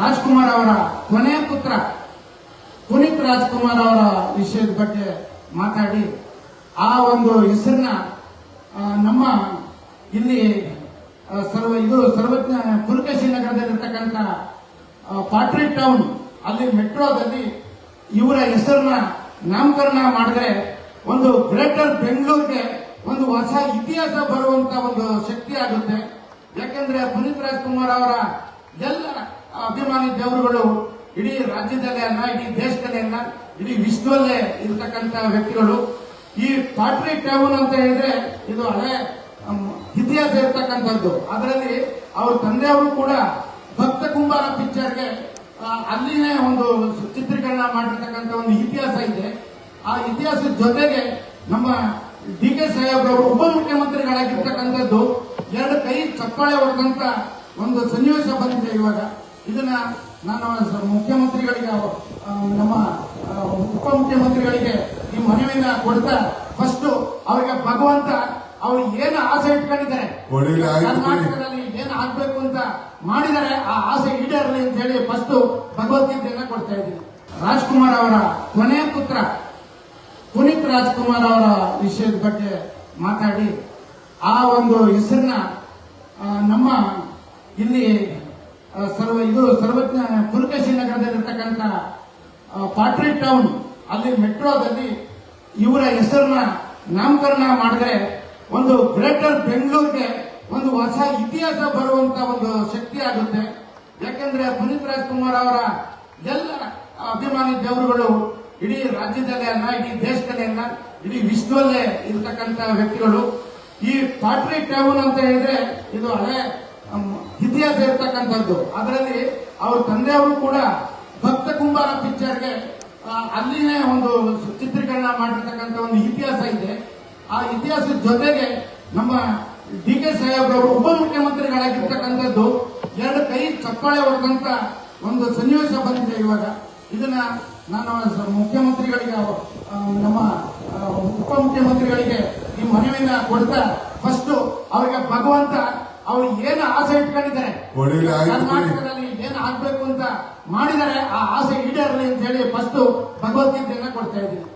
ರಾಜ್ಕುಮಾರ್ ಅವರ ಕೊನೆಯ ಪುತ್ರ, ಪುನೀತ್ ರಾಜ್ಕುಮಾರ್ ಅವರ ವಿಷಯದ ಬಗ್ಗೆ ಮಾತಾಡಿ, ಆ ಒಂದು ಹೆಸರನ್ನ ನಮ್ಮ ಇಲ್ಲಿ ಸರ್ವ, ಇದು ಸರ್ವಜ್ಞ ಪುಲಕೇಶಿ ನಗರದಲ್ಲಿರ್ತಕ್ಕಂಥ ಪಾಟ್ರಿ ಟೌನ್, ಅಲ್ಲಿ ಮೆಟ್ರೋದಲ್ಲಿ ಇವರ ಹೆಸರನ್ನ ನಾಮಕರಣ ಮಾಡಿದ್ರೆ ಒಂದು ಗ್ರೇಟರ್ ಬೆಂಗಳೂರಿಗೆ ಒಂದು ಹೊಸ ಇತಿಹಾಸ ಬರುವಂತ ಒಂದು ಶಕ್ತಿ ಆಗುತ್ತೆ. ಯಾಕಂದ್ರೆ ಪುನೀತ್ ರಾಜ್ಕುಮಾರ್ ಅವರ ಎಲ್ಲ ಅಭಿಮಾನಿ ದೇವರುಗಳು ಇಡೀ ರಾಜ್ಯದಲ್ಲೇ ಅಲ್ಲ, ಇಡೀ ದೇಶದಲ್ಲೇ ಅಲ್ಲ, ಇಡೀ ವಿಶ್ವದಲ್ಲೇ ಇರತಕ್ಕಂತ ವ್ಯಕ್ತಿಗಳು. ಈ ಪಾಟ್ರಿ ಟೌನ್ ಅಂತ ಹೇಳಿದ್ರೆ ಇದು ಹಳೆ ಇತಿಹಾಸ ಇರತಕ್ಕಂಥದ್ದು. ಅದರಲ್ಲಿ ಅವ್ರ ತಂದೆಯವರು ಕೂಡ ಭಕ್ತ ಕುಂಬಾರ ಪಿಕ್ಚರ್ಗೆ ಅಲ್ಲಿನೇ ಒಂದು ಚಿತ್ರೀಕರಣ ಮಾಡಿರ್ತಕ್ಕಂಥ ಒಂದು ಇತಿಹಾಸ ಇದೆ. ಆ ಇತಿಹಾಸದ ಜೊತೆಗೆ ನಮ್ಮ ಡಿ ಕೆ ಸಾಹೇಬ್ರವರು ಉಪಮುಖ್ಯಮಂತ್ರಿಗಳಾಗಿರ್ತಕ್ಕಂಥದ್ದು, ಎರಡು ಕೈ ಚಪ್ಪಾಳೆ ಹೊಡೆದಂತ ಒಂದು ಸನ್ನಿವೇಶ ಬಂದಿದೆ ಇವಾಗ. ಇದನ್ನ ನಾನು ಮುಖ್ಯಮಂತ್ರಿಗಳಿಗೆ ನಮ್ಮ ಉಪ ಉಪಮುಖ್ಯಮಂತ್ರಿಗಳಿಗೆ ಈ ಮನವಿನ ಕೊಡ್ತಾ ಫಸ್ಟ್ ಅವರಿಗೆ ಭಗವಂತ ಅವ್ರು ಏನು ಆಸೆ ಇಟ್ಕೊಂಡಿದ್ದಾರೆ ಕರ್ನಾಟಕದಲ್ಲಿ ಏನು ಆಗ್ಬೇಕು ಅಂತ ಮಾಡಿದರೆ ಆ ಆಸೆ ಈಡೇರಲಿ ಅಂತ ಹೇಳಿ ಫಸ್ಟ್ ಭಗವದ್ಗೀತೆಯನ್ನ ಕೊಡ್ತಾ ಇದ್ದೀನಿ. ರಾಜ್ಕುಮಾರ್ ಅವರ ಕೊನೆಯ ಪುತ್ರ ಪುನೀತ್ ರಾಜ್ಕುಮಾರ್ ಅವರ ವಿಷಯದ ಬಗ್ಗೆ ಮಾತಾಡಿ ಆ ಒಂದು ಹೆಸರನ್ನ ನಮ್ಮ ಇಲ್ಲಿ ಸರ್ವ, ಇದು ಸರ್ವಜ್ಞ ಪುಲಕೇಶಿ ನಗರದಲ್ಲಿರ್ತಕ್ಕಂಥ ಪಾಟ್ರಿ ಟೌನ್, ಅಲ್ಲಿ ಮೆಟ್ರೋದಲ್ಲಿ ಇವರ ಹೆಸರನ್ನ ನಾಮಕರಣ ಮಾಡಿದ್ರೆ ಒಂದು ಗ್ರೇಟರ್ ಬೆಂಗಳೂರಿಗೆ ಒಂದು ಹೊಸ ಇತಿಹಾಸ ಬರುವಂತ ಒಂದು ಶಕ್ತಿ ಆಗುತ್ತೆ. ಯಾಕಂದ್ರೆ ಪುನೀತ್ ರಾಜ್ಕುಮಾರ್ ಅವರ ಎಲ್ಲ ಅಭಿಮಾನಿ ದೇವರುಗಳು ಇಡೀ ರಾಜ್ಯದಲ್ಲೇ ಅಲ್ಲ, ಇಡೀ ದೇಶದಲ್ಲೇ ಅಲ್ಲ, ಇಡೀ ವಿಶ್ವದಲ್ಲೇ ಇರತಕ್ಕಂತ ವ್ಯಕ್ತಿಗಳು. ಈ ಪಾಟ್ರಿ ಟೌನ್ ಅಂತ ಹೇಳಿದ್ರೆ ಇದು ಹಳೆ ಇತಿಹಾಸ ಇರ್ತಕ್ಕಂಥದ್ದು. ಅದರಲ್ಲಿ ಅವ್ರ ತಂದೆಯವರು ಕೂಡ ಭಕ್ತ ಕುಂಬಾರ ಪಿಕ್ಚರ್ಗೆ ಅಲ್ಲಿನೇ ಒಂದು ಚಿತ್ರೀಕರಣ ಮಾಡಿರ್ತಕ್ಕಂಥ ಒಂದು ಇತಿಹಾಸ ಇದೆ. ಆ ಇತಿಹಾಸದ ಜೊತೆಗೆ ನಮ್ಮ ಡಿ ಕೆ ಸಾಹೇಬ್ರವರು ಉಪಮುಖ್ಯಮಂತ್ರಿಗಳಾಗಿರ್ತಕ್ಕಂಥದ್ದು, ಎರಡು ಕೈ ಚಪ್ಪಾಳೆ ಹೊಡೆದಂತ ಒಂದು ಸನ್ನಿವೇಶ ಬಂದಿದೆ ಇವಾಗ. ಇದನ್ನ ನಾನು ಮುಖ್ಯಮಂತ್ರಿಗಳಿಗೆ ನಮ್ಮ ಉಪಮುಖ್ಯಮಂತ್ರಿಗಳಿಗೆ ಈ ಮನವಿನ ಕೊಡ್ತಾ ಫಸ್ಟ್ ಅವರಿಗೆ ಭಗವಂತ ಅವ್ರು ಏನು ಆಸೆ ಇಟ್ಕೊಂಡಿದ್ದಾರೆ. ಕರ್ನಾಟಕದಲ್ಲಿ ಏನು ಆಗ್ಬೇಕು ಅಂತ ಮಾಡಿದರೆ ಆ ಆಸೆ ಈಡೇರಲಿ ಅಂತ ಹೇಳಿ ಫಸ್ಟ್ ಭಗವದ್ಗೀತೆಯನ್ನ ಕೊಡ್ತಾ ಇದ್ದೀನಿ